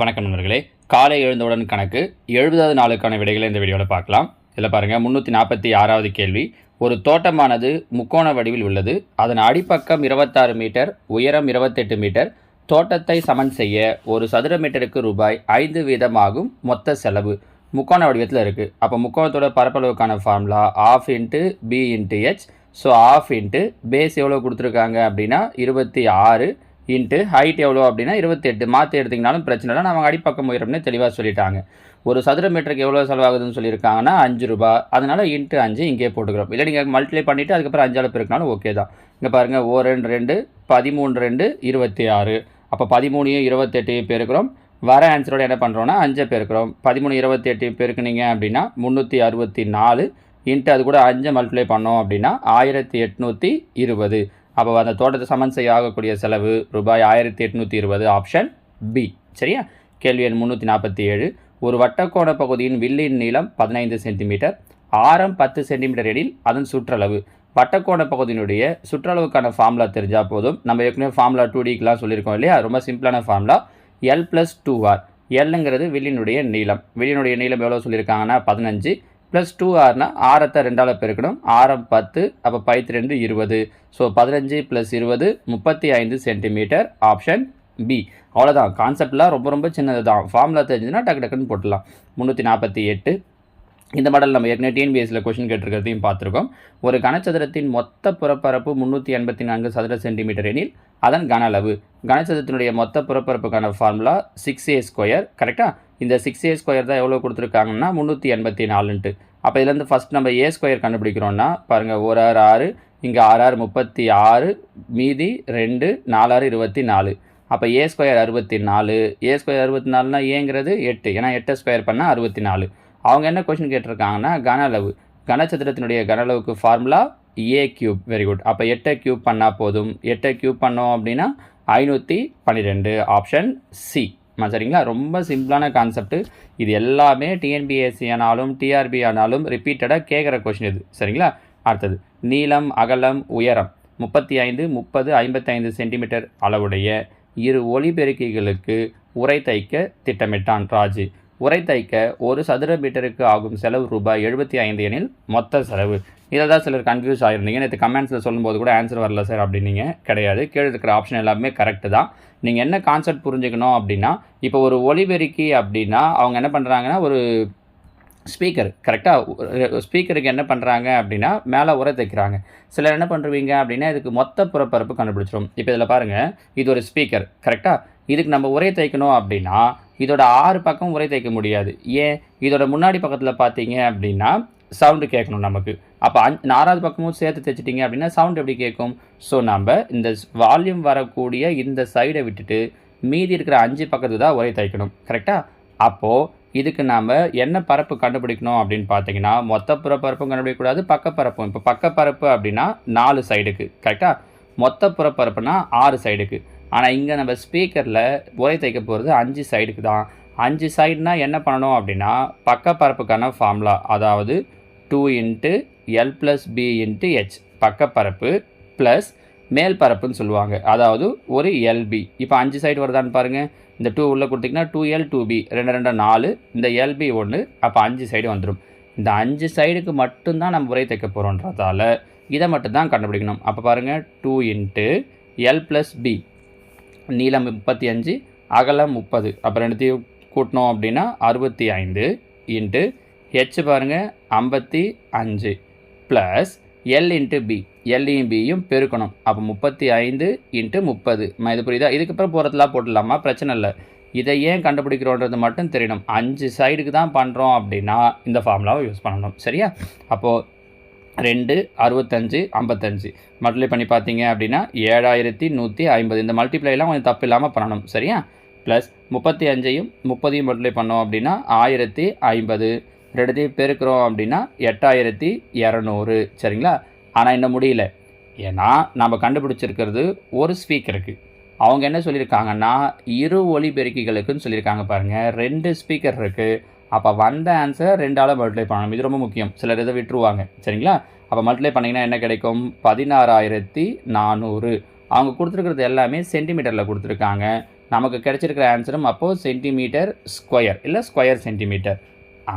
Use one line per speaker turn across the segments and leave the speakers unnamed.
வணக்கம் நண்பர்களே. காலை எழுந்தவுடன் கணக்கு எழுபதாவது நாளுக்கான விடைகளை இந்த வீடியோவில் பார்க்கலாம். இதில் பாருங்கள் முந்நூற்றி நாற்பத்தி ஆறாவது கேள்வி. ஒரு தோட்டமானது முக்கோண வடிவில் உள்ளது. அதன் அடிப்பக்கம் இருபத்தாறு மீட்டர் உயரம் இருபத்தெட்டு மீட்டர். தோட்டத்தை சமன் செய்ய ஒரு சதுர மீட்டருக்கு ரூபாய் ஐந்து வீதமாகும் மொத்த செலவு. முக்கோண வடிவத்தில் இருக்குது அப்போ முக்கோணத்தோட பரப்பளவுக்கான formula half into B into H so half into base எவ்வளோ கொடுத்துருக்காங்க அப்படின்னா இருபத்தி ஆறு இன்ட்டு ஹைட் எவ்வளோ அப்படின்னா இருபத்தெட்டு. மாற்றி எடுத்திங்கனாலும் பிரச்சனை இல்லை. நம்ம அடிப்பக்கம் உயரம்னு தெளிவாக சொல்லிட்டாங்க. ஒரு சதுர மீட்டருக்கு எவ்வளோ செலவாகுதுன்னு சொல்லியிருக்காங்கன்னா அஞ்சு ரூபா. அதனால் இன்ட்டு அஞ்சு இங்கே போட்டுக்கிறோம். இல்லை நீங்கள் மல்டிப்ளை பண்ணிவிட்டு அதுக்கப்புறம் அஞ்சால் பெருக்கினாலும் ஓகே தான். இங்கே பாருங்கள் ஓ ரெண்டு ரெண்டு பதிமூணு ரெண்டு இருபத்தி ஆறு. அப்போ பதிமூணையும் இருபத்தெட்டையும் பெருக்கிறோம். வர ஆன்சரோட என்ன பண்ணுறோன்னா அஞ்சை பெருக்கிறோம். பதிமூணு இருபத்தெட்டு பெருக்குனீங்க அப்படின்னா முந்நூற்றி அறுபத்தி நாலு. இன்ட்டு அது கூட அஞ்சை மல்டிப்ளை பண்ணோம் அப்படின்னா ஆயிரத்தி எட்நூற்றி இருபது. அப்போ அந்த தோட்டத்தை சமன் செய்ய ஆகக்கூடிய செலவு ரூபாய் ஆயிரத்தி எட்நூற்றி இருபது ஆப்ஷன் பி சரியா? கேள்வி எண் முந்நூற்றி நாற்பத்தி ஏழு. ஒரு வட்டக்கோண பகுதியின் வில்லின் நீளம் பதினைந்து சென்டிமீட்டர் ஆரம் பத்து சென்டிமீட்டர் எடில் அதன் சுற்றளவு. வட்டக்கோண பகுதியினுடைய சுற்றளவுக்கான ஃபார்முலா தெரிஞ்சால் போதும். நம்ம ஏற்கனவே ஃபார்முலா டூ டிக்கெலாம் சொல்லியிருக்கோம் இல்லையா? ரொம்ப சிம்பிளான formula L plus two R எல்லுங்கிறது வில்லினுடைய நீளம். வில்லினுடைய நீளம் எவ்வளோ சொல்லியிருக்காங்கன்னா? பதினஞ்சு. ப்ளஸ் டூ ஆர்னா ஆரத்தை ரெண்டால் பெருக்கணும். ஆரம் பத்து அப்போ பைத்து ரெண்டு இருபது. ஸோ பதினஞ்சு ப்ளஸ் இருபது முப்பத்தி ஐந்து சென்டிமீட்டர் ஆப்ஷன் பி அவ்வளோதான் கான்செப்ட்லாம் ரொம்ப ரொம்ப சின்னது தான் ஃபார்முலா தெரிஞ்சதுன்னா டக்கு டக்குன்னு போட்டுடலாம். முந்நூற்றி நாற்பத்தி எட்டு. இந்த மாடல் நம்ம ஏற்கனவே டிஎன்பிஎஸ்சியில் கொஷின் கேட்டிருக்கிறதையும் பார்த்துருக்கோம். ஒரு கனச்சதுரத்தின் மொத்த புறப்பரப்பு முந்நூற்றி எண்பத்தி நான்கு சதுர சென்டிமீட்டர் எனில் அதன் கன அளவு கனச்சதுரத்தினுடைய மொத்த புறப்பரப்புக்கான ஃபார்முலா சிக்ஸ் ஏ ஸ்கொயர் கரெக்டாக இந்த சிக்ஸ் ஏ ஸ்கொயர் தான் எவ்வளோ கொடுத்துருக்காங்கன்னா முந்நூற்றி எண்பத்தி நாலுன்ட்டு. அப்போ இதுலேருந்து ஃபஸ்ட் நம்ம ஏ ஸ்கொயர் கண்டுபிடிக்கிறோன்னா பாருங்கள் ஒரு ஆறு ஆறு இங்கே ஆறு ஆறு முப்பத்தி ஆறு மீதி ரெண்டு நாலாறு இருபத்தி நாலு. அப்போ ஏ ஸ்கொயர் அறுபத்தி நாலு ஏ ஸ்கொயர் அறுபத்தி நாலுனா ஏங்கிறது எட்டு ஏன்னா எட்டை ஸ்கொயர் பண்ணால் அறுபத்தி நாலு. அவங்க என்ன கொஷின் கேட்டிருக்காங்கன்னா கன அளவு. கனச்சதுரத்தினுடைய கன அளவுக்கு formula A cube very good அப்போ எட்டை க்யூப் பண்ணால் போதும். எட்டை க்யூப் பண்ணோம் அப்படின்னா ஐநூற்றி பன்னிரெண்டு ஆப்ஷன் சி சரிங்களா? ரொம்ப சிம்பிளான கான்செப்ட் இது எல்லாமே டிஎன்பிஎஸ்சி ஆனாலும் டிஆர்பி ஆனாலும் ரிப்பீட்டடாக கேட்குற கொஷின் இது. சரிங்களா? அடுத்தது நீளம் அகலம் உயரம். முப்பத்தி ஐந்து முப்பது ஐம்பத்தைந்து சென்டிமீட்டர் அளவுடைய இரு ஒளிபெருக்கிகளுக்கு உரை தைக்க திட்டமிட்டான் ராஜு. உரை தைக்க ஒரு சதுர மீட்டருக்கு ஆகும் செலவு ரூபாய் எழுபத்தி ஐந்து எனில் மொத்த செலவு. இதில் தான் சிலர் கன்ஃபியூஸ் ஆகிருந்தீங்க நேற்று கமெண்ட்ஸில் சொல்லும்போது கூட ஆன்சர் வரல சார் அப்படின்னீங்க. கிடையாது. கீழே இருக்கிற ஆப்ஷன் எல்லாமே கரெக்டு தான். நீங்கள் என்ன கான்செப்ட் புரிஞ்சுக்கணும் அப்படின்னா இப்போ ஒரு ஒலிபெருக்கி அப்படின்னா அவங்க என்ன பண்ணுறாங்கன்னா ஒரு ஸ்பீக்கர் கரெக்டாக ஸ்பீக்கருக்கு என்ன பண்ணுறாங்க அப்படின்னா மேலே உரை தைக்கிறாங்க. சிலர் என்ன பண்ணுவீங்க அப்படின்னா இதுக்கு மொத்த புறப்பரப்பு கண்டுபிடிச்சிரும். இப்போ இதில் பாருங்கள் இது ஒரு ஸ்பீக்கர் கரெக்டாக இதுக்கு நம்ம உரை தைக்கணும் அப்படின்னா இதோட ஆறு பக்கம் உரை தைக்க முடியாது. ஏன்? இதோட முன்னாடி பக்கத்தில் பார்த்தீங்க அப்படின்னா சவுண்டு கேட்கணும் நமக்கு. அப்போ அஞ் ஆறாவது பக்கமும் சேர்த்து தைச்சிட்டிங்க அப்படின்னா சவுண்ட் எப்படி கேட்கும்? ஸோ நம்ம இந்த வால்யூம் வரக்கூடிய இந்த சைடை விட்டுட்டு மீதி இருக்கிற அஞ்சு பக்கத்துக்கு தான் உரை தைக்கணும் கரெக்டாக அப்போது இதுக்கு நாம் என்ன பரப்பு கண்டுபிடிக்கணும் அப்படின்னு பார்த்தீங்கன்னா மொத்த புறப்பரப்பும் கண்டுபிடிக்கக்கூடாது பக்கப்பரப்பும் இப்போ பக்கப்பரப்பு அப்படின்னா நாலு சைடுக்கு கரெக்டாக மொத்த புறப்பரப்புனா ஆறு சைடுக்கு ஆனால் இங்கே நம்ம ஸ்பீக்கரில் உரை தைக்க போகிறது அஞ்சு சைடுக்கு தான். அஞ்சு சைடுனால் என்ன பண்ணணும் அப்படின்னா பக்கப்பரப்புக்கான ஃபார்முலா அதாவது two into L plus B into H பக்கப்பரப்பு plus மேல் பரப்புன்னு சொல்லுவாங்க. அதாவது ஒரு எல்பி இப்போ அஞ்சு சைடு வருதான்னு பாருங்கள் இந்த டூ உள்ளே கொடுத்திங்கன்னா டூ எல் டூ பி ரெண்டு ரெண்டு நாலு. இந்த எல்பி ஒன்று அப்போ அஞ்சு சைடு வந்துடும் இந்த அஞ்சு சைடுக்கு மட்டும்தான் நம்ம உரை தைக்க போகிறோன்றதால இதை மட்டும்தான் கண்டுபிடிக்கணும். அப்போ பாருங்கள் two into L plus B நீளம் முப்பத்தி அஞ்சு அகலம் முப்பது. அப்போ ரெண்டுத்தையும் கூட்டினோம் அப்படின்னா அறுபத்தி ஐந்து இன்ட்டு ஹெச் பாருங்கள் ஐம்பத்தி அஞ்சு ப்ளஸ் எல் இன்ட்டு பி எல்லையும் பியும் பெருக்கணும். அப்போ முப்பத்தி ஐந்து இன்ட்டு முப்பது. இது புரியுதா? இதுக்கப்புறம் போகிறதுலாம் போட்டுடலாமா? பிரச்சனை இல்லை. இதை ஏன் கண்டுபிடிக்கிறோன்றது மட்டும் தெரியணும். அஞ்சு சைடுக்கு தான் பண்ணுறோம் அப்படின்னா இந்த ஃபார்முலாவை யூஸ் பண்ணணும். சரியா? அப்போது ரெண்டு அறுபத்தஞ்சு ஐம்பத்தஞ்சு. மல்டிப்ளை பண்ணி பார்த்தீங்க அப்படின்னா ஏழாயிரத்தி நூற்றி ஐம்பது. இந்த மல்டிப்ளைலாம் கொஞ்சம் தப்பு இல்லாமல் பண்ணணும். சரியா? ப்ளஸ் முப்பத்தி அஞ்சையும் முப்பதையும் மல்டிப்ளை பண்ணோம் அப்படின்னா ஆயிரத்தி ஐம்பது. ரெண்டுத்தையும் பெருக்கிறோம் அப்படின்னா எட்டாயிரத்தி இரநூறு. சரிங்களா? ஆனால் இன்னும் முடியல. ஏன்னா நம்ம கண்டுபிடிச்சிருக்கிறது ஒரு ஸ்பீக்கருக்கு. அவங்க என்ன சொல்லியிருக்காங்கன்னா இரு ஒலிபெருக்கிகளுக்குன்னு சொல்லியிருக்காங்க பாருங்கள் ரெண்டு ஸ்பீக்கர் இருக்குது அப்போ வந்த ஆன்சர் ரெண்டால் மல்டிப்ளை பண்ணணும். இது ரொம்ப முக்கியம். சிலர் இதை விட்டுருவாங்க. சரிங்களா? அப்போ மல்டிப்ளை பண்ணிங்கன்னா என்ன கிடைக்கும்? பதினாறாயிரத்தி நானூறு. அவங்க கொடுத்துருக்கிறது எல்லாமே சென்டிமீட்டரில் கொடுத்துருக்காங்க. நமக்கு கிடைச்சிருக்கிற ஆன்சரும் அப்போது சென்டிமீட்டர் ஸ்கொயர் இல்லை ஸ்கொயர் சென்டிமீட்டர்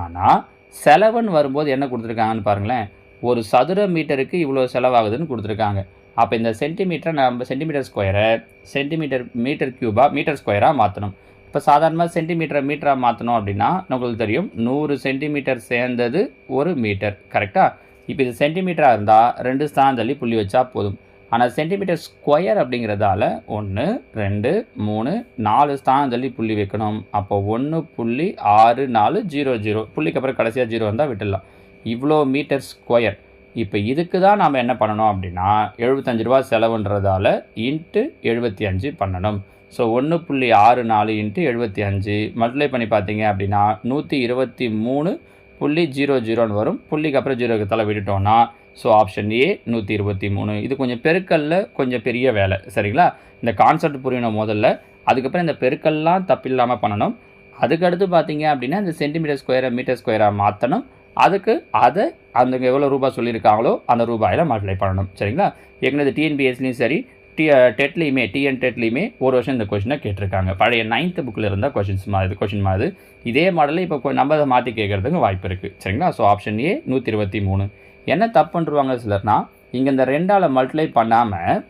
ஆனால் செலவுன்னு வரும்போது என்ன கொடுத்துருக்காங்கன்னு பாருங்களேன். ஒரு சதுர மீட்டருக்கு இவ்வளோ செலவாகுதுன்னு கொடுத்துருக்காங்க. அப்போ இந்த சென்டிமீட்டரை நம்ம சென்டிமீட்டர் ஸ்கொயரை சென்டிமீட்டர் மீட்டர் க்யூபாக மீட்டர் ஸ்கொயராக மாற்றணும் இப்போ சாதாரணமாக சென்டிமீட்டரை மீட்டராக மாற்றணும் அப்படின்னா நம்மளுக்கு தெரியும் நூறு சென்டிமீட்டர் சேர்ந்தது ஒரு மீட்டர். கரெக்டாக இப்போ இது சென்டிமீட்டராக இருந்தால் ரெண்டு ஸ்தானம் தள்ளி புள்ளி வச்சா போதும். ஆனால் சென்டிமீட்டர் ஸ்கொயர் அப்படிங்கிறதால ஒன்று ரெண்டு மூணு நாலு ஸ்தானம் தள்ளி புள்ளி வைக்கணும். அப்போ ஒன்று புள்ளி ஆறு நாலு ஜீரோ ஜீரோ. புள்ளிக்கு அப்புறம் கடைசியாக ஜீரோ வந்தால் விட்டுடலாம். இவ்வளோ மீட்டர் ஸ்கொயர் இப்போ இதுக்கு தான் நாம் என்ன பண்ணணும் அப்படின்னா எழுபத்தஞ்சு ரூபா செலவுன்றதால இன்ட்டு எழுபத்தி அஞ்சு பண்ணணும். ஸோ ஒன்று புள்ளி ஆறு நாலு இன்ட்டு எழுபத்தி அஞ்சு. மல்டிப்ளை பண்ணி பார்த்தீங்க அப்படின்னா நூற்றி இருபத்தி மூணு புள்ளி ஜீரோ ஜீரோன்னு வரும். புள்ளிக்கு அப்புறம் ஜீரோக்கு தலை விட்டுட்டோன்னா ஸோ ஆப்ஷன் ஏ நூற்றி இருபத்தி மூணு. இது கொஞ்சம் பெருக்கல்ல கொஞ்சம் பெரிய வேலை. சரிங்களா? இந்த கான்செப்ட் புரியணும் முதல்ல. அதுக்கப்புறம் இந்த பெருக்கல்லாம் தப்பில்லாமல் பண்ணணும். அதுக்கடுத்து பார்த்தீங்க அப்படின்னா இந்த சென்டிமீட்டர் ஸ்கொயரை மீட்டர் ஸ்கொயராக மாற்றணும் அதுக்கு அதை அந்த எவ்வளோ ரூபாய் சொல்லியிருக்காங்களோ அந்த ரூபாயில் மல்டிப்ளை பண்ணணும். சரிங்களா? எங்களது டிஎன்பிஎஸ்லையும் சரி டி டெட்லேயுமே டிஎன் டெட்லேயுமே ஒரு வருஷம் இந்த கொஷினை கேட்டிருக்காங்க. பழைய நைன்த்து புக்கில் இருந்தால் கொஷின்ஸ் மாதிரி கொஷின் மாதிரி இதே. மாடலில் இப்போ நம்ம அதை மாற்றி கேட்குறதுக்கு வாய்ப்பு இருக்குது சரிங்களா? ஸோ ஆப்ஷன் ஏ நூற்றி இருபத்தி மூணு. என்ன தப்பு பண்ணுருவாங்க சிலர்னா இங்கே இந்த ரெண்டால் மல்டிப்ளை பண்ணாமல்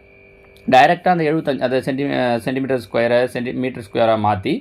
டைரெக்டாக அந்த எழுபத்தஞ்சு அதை சென்டி சென்டிமீட்டர் ஸ்கொயரை சென்டி மீட்டர் ஸ்கொயராக மாற்றி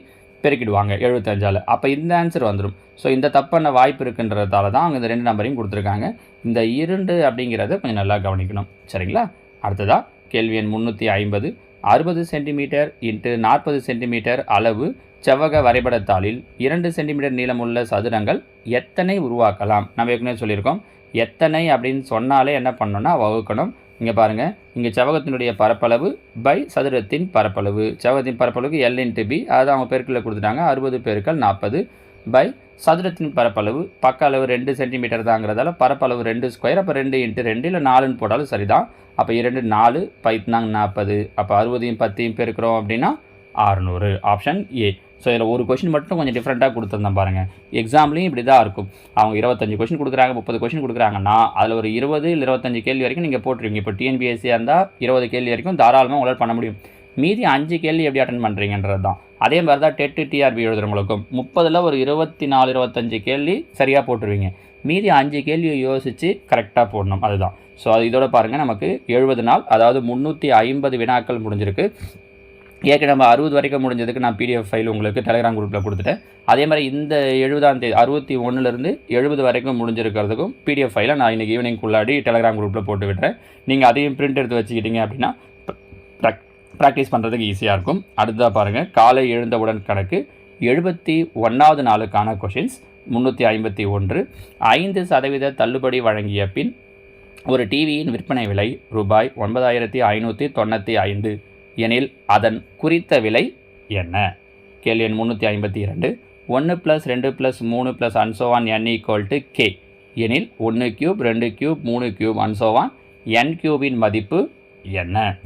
பெருக்கிடுவாங்க எழுபத்தஞ்சால் அப்போ இந்த ஆன்சர் வந்துடும் ஸோ இந்த தப்பான வாய்ப்பு இருக்குன்றதால தான் அவங்க இந்த ரெண்டு நம்பரையும் கொடுத்துருக்காங்க. இந்த இரண்டு அப்படிங்கிறத கொஞ்சம் நல்லா கவனிக்கணும். சரிங்களா? அடுத்ததாக கேள்வி எண் முந்நூற்றி ஐம்பது. அறுபது சென்டிமீட்டர் இன்ட்டு நாற்பது சென்டிமீட்டர் அளவு செவ்வக வரைபடத்தாளில் இரண்டு சென்டிமீட்டர் நீளமுள்ள சதுரங்கள் எத்தனை உருவாக்கலாம்? நம்ம ஏற்கனவே சொல்லியிருக்கோம். எத்தனை அப்படின்னு சொன்னாலே என்ன பண்ணணும்னா வகுக்கணும். இங்கே பாருங்கள் இங்கே செவகத்தினுடைய பரப்பளவு பை சதுரத்தின் பரப்பளவு. செவகத்தின் பரப்பளவுக்கு எல் இன்ட்டு பி அதை அவங்க பெருக்கில் கொடுத்துட்டாங்க. அறுபது பெருக்கள் நாற்பது பை சதுரத்தின் பரப்பளவு. பக்க அளவு ரெண்டு சென்டிமீட்டர் தாங்கிறதால பரப்பளவு ரெண்டு ஸ்கொயர் அப்போ ரெண்டு இன்ட்டு ரெண்டு இல்லை நாலுன்னு போட்டாலும் சரிதான். அப்போ இரண்டு நாலு பைத்னாங்க நாற்பது அப்போ அறுபதையும் பத்தையும் பெருக்கிறோம் அப்படின்னா ஆறுநூறு. ஆப்ஷன் ஏ ஸோ இதில் ஒரு கொஷின் மட்டும் கொஞ்சம் டிஃப்ரெண்ட்டாக கொடுத்துருந்தேன் பாருங்கள் எக்ஸாம்லேயும் இப்படி தான் இருக்கும். அவங்க இருபத்தஞ்சு கொஷின் கொடுக்குறாங்க முப்பது கொஷின் கொடுக்குறாங்கன்னா அதில் ஒரு இருபது இல்லை இருபத்தஞ்சு கேள்வி வரைக்கும் நீங்கள் போட்டுருவீங்க. இப்போ டிஎன்பிஎஸ்சியாக இருந்தால் இருபது கேள்வி வரைக்கும் தாராளமாக உங்களால் பண்ண முடியும். மீதி அஞ்சு கேள்வி எப்படி அட்டன் பண்ணுறீங்கன்றது தான். அதே மாதிரி தான் டெட்டு டிஆர்பி எழுதுறவங்களுக்கும். முப்பதில் ஒரு இருபத்தி நாலு இருபத்தஞ்சு கேள்வி சரியாக போட்டுருவீங்க. மீதி அஞ்சு கேள்வியை யோசித்து கரெக்டாக போடணும். அதுதான். ஸோ அது இதோட பாருங்கள் நமக்கு எழுபது நாள் அதாவது முந்நூற்றி ஐம்பது வினாக்கள் முடிஞ்சிருக்கு. ஏற்கனவே நம்ம அறுபது வரைக்கும் முடிஞ்சதுக்கு நான் பிடிஎஃப் ஃபைல் உங்களுக்கு டெலிகிராம் குரூப்பில் கொடுத்துட்டேன். அதே மாதிரி இந்த எழுபதாம் தேதி அறுபத்தி ஒன்றுலேருந்து எழுபது வரைக்கும் முடிஞ்சிருக்கிறதுக்கும் பிடிஎஃப் ஃபைலை நான் இன்றைக்கி ஈவினிங் குள்ளாடி டெலிகிராம் குரூப்பில் போட்டு விட்டுறேன் நீங்கள் அதையும் பிரிண்ட் எடுத்து வச்சுக்கிட்டீங்க அப்படின்னா ப்ராக்டிஸ் பண்ணுறதுக்கு ஈஸியாக இருக்கும். அடுத்ததாக பாருங்கள் காலை எழுந்தவுடன் கணக்கு எழுபத்தி ஒன்றாவது நாளுக்கான கொஷின்ஸ் முந்நூற்றி ஐம்பத்தி ஒன்று ஐந்து சதவீத தள்ளுபடி வழங்கிய பின் ஒரு டிவியின் விற்பனை விலை ரூபாய் ஒன்பதாயிரத்தி ஐநூற்றி தொண்ணூற்றி ஐந்து. எனில் அதன் குறித்த விலை என்ன? கேள்வி எண் முந்நூற்றி ஐம்பத்தி இரண்டு. ஒன்று ப்ளஸ் ரெண்டு ப்ளஸ் மூணு ப்ளஸ் அன்சோவான் என் ஈக்குவல் டு கே எனில் ஒன்று க்யூப் ரெண்டு க்யூப் மூணு க்யூப் அன்சோவான் என் க்யூபின் மதிப்பு என்ன?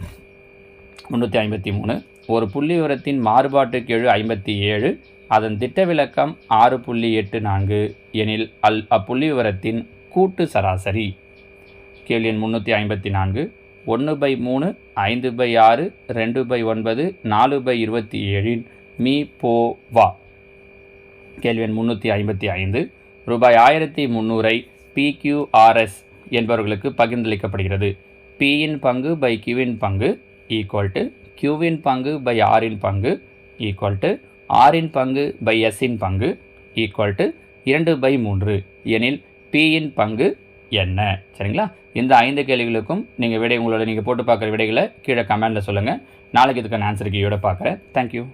முந்நூற்றி ஐம்பத்தி மூணு. ஒரு புள்ளி விவரத்தின் மாறுபாட்டு கெழு ஐம்பத்தி ஏழு. அதன் திட்ட விளக்கம் ஆறு புள்ளி எட்டு நான்கு. எனில் அல் அப்புள்ளி விவரத்தின் கூட்டு சராசரி. கேள்வி எண் முந்நூற்றி ஐம்பத்தி நான்கு. ஒன்று பை மூணு ஐந்து பை ஆறு ரெண்டு பை ஒன்பது நாலு பை இருபத்தி ஏழின் மீ போ வா. கேள்வி எண் முந்நூற்றி ஐம்பத்தி ஐந்து. ரூபாய் ஆயிரத்தி முந்நூறை பிக்யூஆர்எஸ் என்பவர்களுக்கு பகிர்ந்தளிக்கப்படுகிறது. பியின் பங்கு பை கியூவின் பங்கு ஈக்குவல் டு கியூவின் பங்கு பை ஆரின் பங்கு ஈக்குவல் டு ஆரின் பங்கு பை எஸ்ஸின் பங்கு ஈக்குவல் டு இரண்டு பை மூன்று. எனில் பியின் பங்கு என்ன? சரிங்களா? இந்த ஐந்து கேள்விகளுக்கும் நீங்கள் விடை உங்களோட நீங்கள் போட்டு பார்க்குற விடைகளை கீழே கமெண்டில் சொல்லுங்கள் நாளைக்கு இதுக்கான ஆன்சருக்கு ஈட பார்க்குறேன். தேங்க்யூ